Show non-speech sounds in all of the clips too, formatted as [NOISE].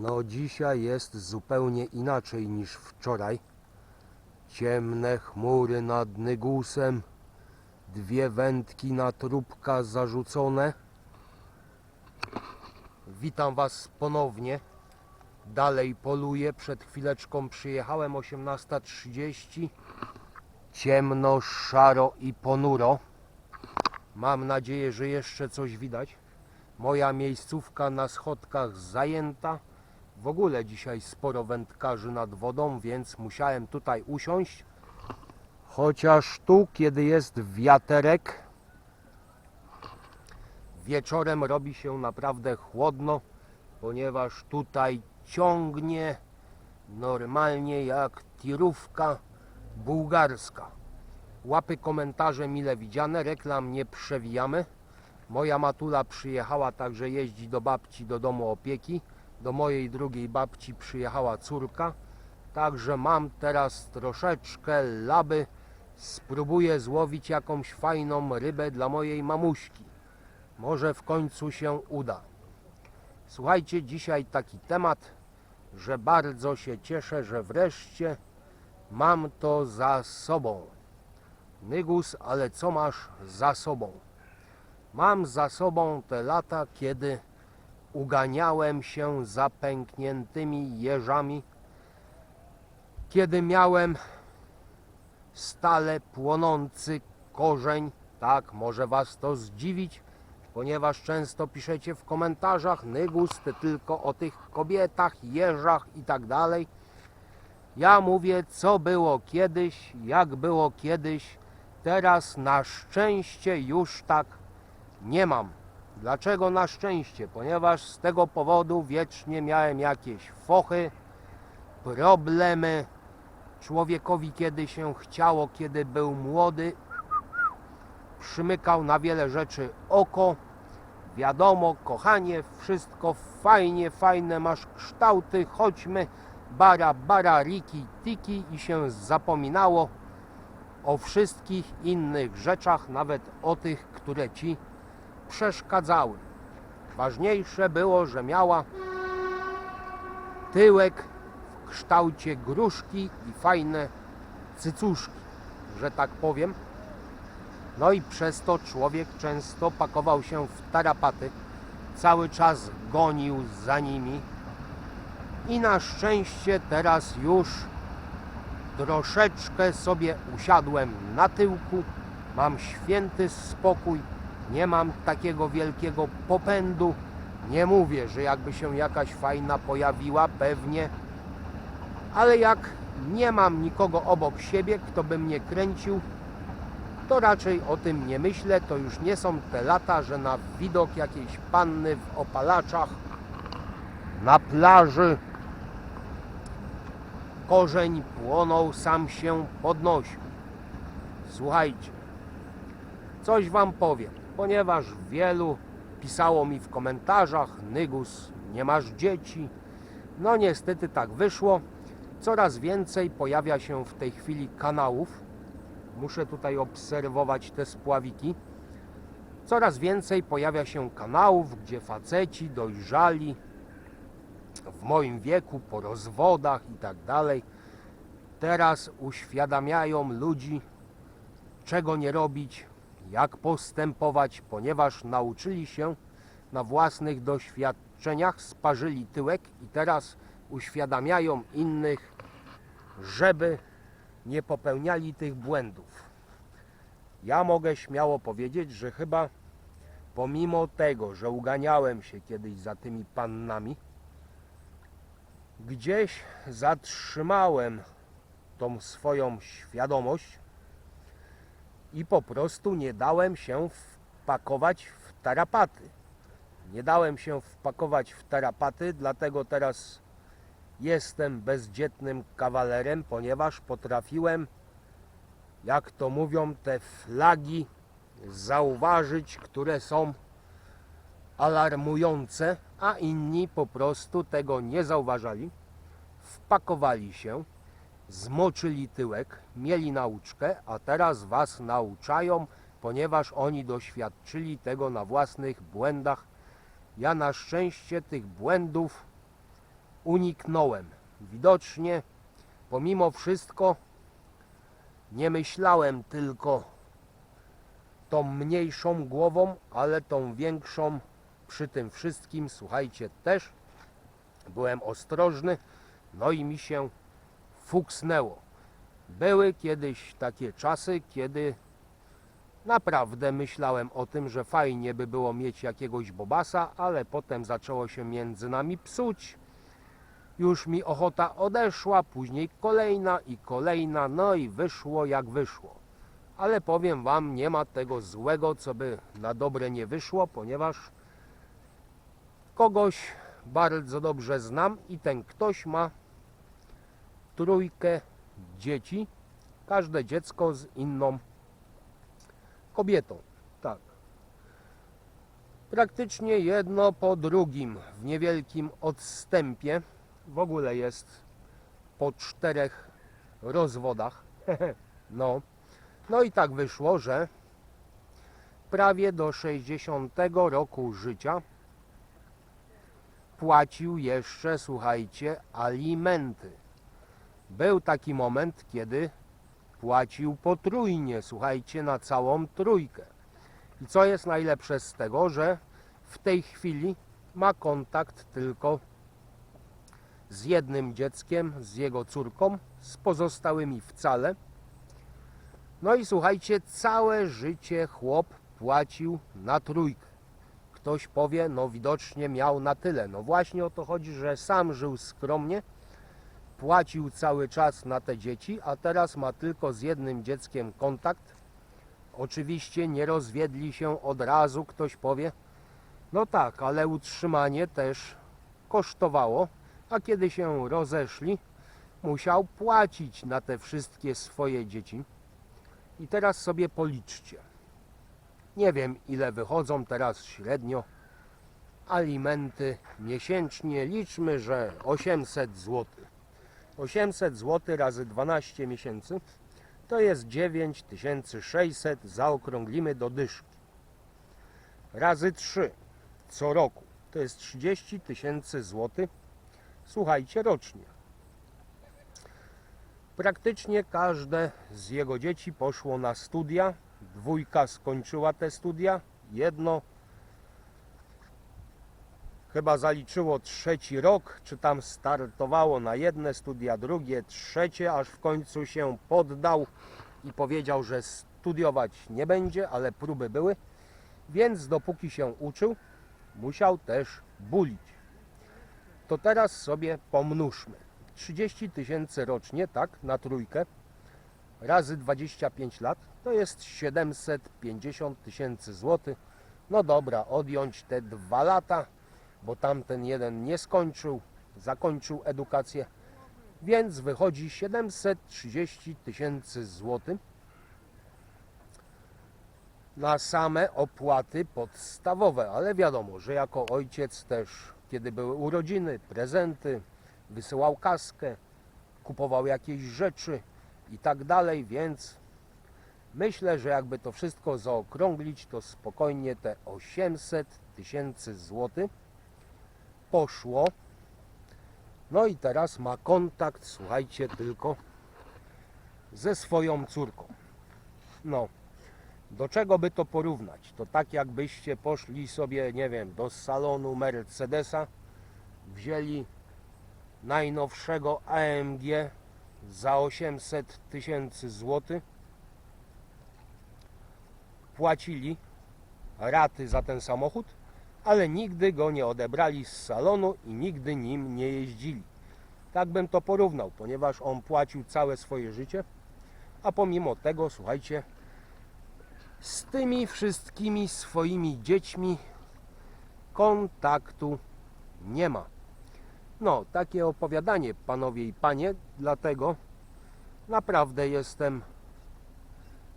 No dzisiaj jest zupełnie inaczej niż wczoraj. Ciemne chmury nad Nygusem, dwie wędki na trupka zarzucone. Witam Was ponownie. Dalej poluję. Przed chwileczką przyjechałem 18.30. Ciemno, szaro i ponuro. Mam nadzieję, że jeszcze coś widać. Moja miejscówka na schodkach zajęta. W ogóle dzisiaj sporo wędkarzy nad wodą, więc musiałem tutaj usiąść. Chociaż tu, kiedy jest wiaterek, wieczorem robi się naprawdę chłodno, ponieważ tutaj ciągnie normalnie jak tirówka bułgarska. Łapy komentarze mile widziane, reklam nie przewijamy. Moja matula przyjechała, także jeździ do babci do domu opieki. Do mojej drugiej babci przyjechała córka. Także mam teraz troszeczkę laby. Spróbuję złowić jakąś fajną rybę dla mojej mamuśki. Może w końcu się uda. Słuchajcie, dzisiaj taki temat, że bardzo się cieszę, że wreszcie mam to za sobą. Nygus, ale co masz za sobą? Mam za sobą te lata, kiedy uganiałem się za pękniętymi jeżami, kiedy miałem stale płonący korzeń. Tak, może Was to zdziwić, ponieważ często piszecie w komentarzach Nygus, ty tylko o tych kobietach, jeżach i tak dalej. Ja mówię, co było kiedyś, jak było kiedyś. Teraz na szczęście już tak nie mam. Dlaczego na szczęście? Ponieważ z tego powodu wiecznie miałem jakieś fochy, problemy. Człowiekowi kiedy się chciało, kiedy był młody, przymykał na wiele rzeczy oko. Wiadomo, kochanie, wszystko fajnie, fajne, masz kształty, chodźmy, bara, bara, riki, tiki i się zapominało o wszystkich innych rzeczach, nawet o tych, które ci przeszkadzały. Ważniejsze było, że miała tyłek w kształcie gruszki i fajne cycuszki, że tak powiem. No i przez to człowiek często pakował się w tarapaty, cały czas gonił za nimi i na szczęście teraz już troszeczkę sobie usiadłem na tyłku, mam święty spokój, nie mam takiego wielkiego popędu. Nie mówię, że jakby się jakaś fajna pojawiła, pewnie, ale jak nie mam nikogo obok siebie, kto by mnie kręcił, to raczej o tym nie myślę. To już nie są te lata, że na widok jakiejś panny w opalaczach na plaży korzeń płonął, sam się podnosił. Słuchajcie, coś Wam powiem, ponieważ wielu pisało mi w komentarzach, Nygus, nie masz dzieci. No niestety tak wyszło. Coraz więcej pojawia się w tej chwili kanałów. Muszę tutaj obserwować te spławiki. Coraz więcej pojawia się kanałów, gdzie faceci dojrzali, w moim wieku, po rozwodach i tak dalej, teraz uświadamiają ludzi, czego nie robić, jak postępować, ponieważ nauczyli się na własnych doświadczeniach, sparzyli tyłek i teraz uświadamiają innych, żeby nie popełniali tych błędów. Ja mogę śmiało powiedzieć, że chyba pomimo tego, że uganiałem się kiedyś za tymi pannami, gdzieś zatrzymałem tą swoją świadomość i po prostu nie dałem się wpakować w tarapaty. Nie dałem się wpakować w tarapaty, dlatego teraz jestem bezdzietnym kawalerem, ponieważ potrafiłem, jak to mówią, te flagi zauważyć, które są alarmujące, a inni po prostu tego nie zauważali. Wpakowali się, zmoczyli tyłek, mieli nauczkę, a teraz was nauczają, ponieważ oni doświadczyli tego na własnych błędach. Ja na szczęście tych błędów uniknąłem. Widocznie, pomimo wszystko, nie myślałem tylko tą mniejszą głową, ale tą większą przy tym wszystkim, słuchajcie, też byłem ostrożny, no i mi się fuksnęło. Były kiedyś takie czasy, kiedy naprawdę myślałem o tym, że fajnie by było mieć jakiegoś bobasa, ale potem zaczęło się między nami psuć. Już mi ochota odeszła, później kolejna i kolejna, no i wyszło jak wyszło. Ale powiem Wam, nie ma tego złego, co by na dobre nie wyszło, ponieważ kogoś bardzo dobrze znam i ten ktoś ma trójkę dzieci, każde dziecko z inną kobietą. Tak. Praktycznie jedno po drugim w niewielkim odstępie. W ogóle jest po czterech rozwodach. [LAUGHS] no. no i tak wyszło, że prawie do 60 roku życia płacił jeszcze, słuchajcie, alimenty. Był taki moment, kiedy płacił potrójnie, słuchajcie, na całą trójkę. I co jest najlepsze z tego, że w tej chwili ma kontakt tylko z jednym dzieckiem, z jego córką, z pozostałymi wcale. No i słuchajcie, całe życie chłop płacił na trójkę. Ktoś powie, no widocznie miał na tyle. No właśnie o to chodzi, że sam żył skromnie, płacił cały czas na te dzieci, a teraz ma tylko z jednym dzieckiem kontakt. Oczywiście nie rozwiedli się od razu, ktoś powie. No tak, ale utrzymanie też kosztowało, a kiedy się rozeszli, musiał płacić na te wszystkie swoje dzieci. I teraz sobie policzcie. Nie wiem ile wychodzą teraz średnio alimenty miesięcznie. Liczmy, że 800 zł. 800 zł razy 12 miesięcy to jest 9600, zaokrąglimy do dyszki. Razy 3 co roku to jest 30 tysięcy złotych. Słuchajcie, rocznie. Praktycznie każde z jego dzieci poszło na studia. Dwójka skończyła te studia. Jedno chyba zaliczyło trzeci rok, czy tam startowało na jedne studia, drugie, trzecie, aż w końcu się poddał i powiedział, że studiować nie będzie, ale próby były. Więc dopóki się uczył, musiał też bulić. To teraz sobie pomnóżmy. 30 tysięcy rocznie, tak, na trójkę, razy 25 lat, to jest 750 tysięcy złotych. No dobra, odjąć te dwa lata, bo tamten jeden nie skończył, zakończył edukację, więc wychodzi 730 tysięcy złotych na same opłaty podstawowe, ale wiadomo, że jako ojciec też, kiedy były urodziny, prezenty, wysyłał kaskę, kupował jakieś rzeczy i tak dalej, więc myślę, że jakby to wszystko zaokrąglić, to spokojnie te 800 tysięcy złotych poszło. No i teraz ma kontakt, słuchajcie, tylko ze swoją córką. No, do czego by to porównać? To tak jakbyście poszli sobie, nie wiem, do salonu Mercedesa, wzięli najnowszego AMG za 800 tysięcy złotych, płacili raty za ten samochód, ale nigdy go nie odebrali z salonu i nigdy nim nie jeździli. Tak bym to porównał, ponieważ on płacił całe swoje życie, a pomimo tego, słuchajcie, z tymi wszystkimi swoimi dziećmi kontaktu nie ma. No, takie opowiadanie, panowie i panie, dlatego naprawdę jestem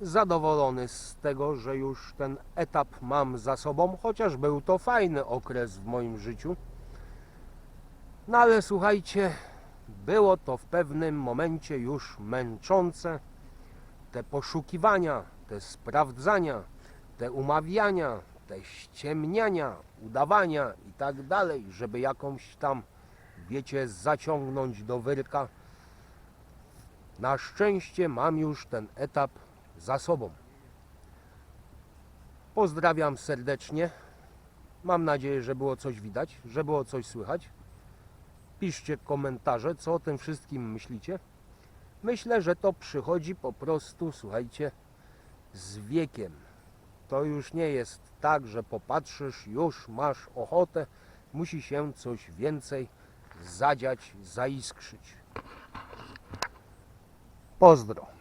zadowolony z tego, że już ten etap mam za sobą, chociaż był to fajny okres w moim życiu. No ale słuchajcie, było to w pewnym momencie już męczące. Te poszukiwania, te sprawdzania, te umawiania, te ściemniania, udawania i tak dalej, żeby jakąś tam wiecie, zaciągnąć do wyrka. Na szczęście mam już ten etap za sobą. Pozdrawiam serdecznie. Mam nadzieję, że było coś widać, że było coś słychać. Piszcie komentarze, co o tym wszystkim myślicie. Myślę, że to przychodzi po prostu, słuchajcie, z wiekiem. To już nie jest tak, że popatrzysz, już masz ochotę, musi się coś więcej zadziać, zaiskrzyć. Pozdro.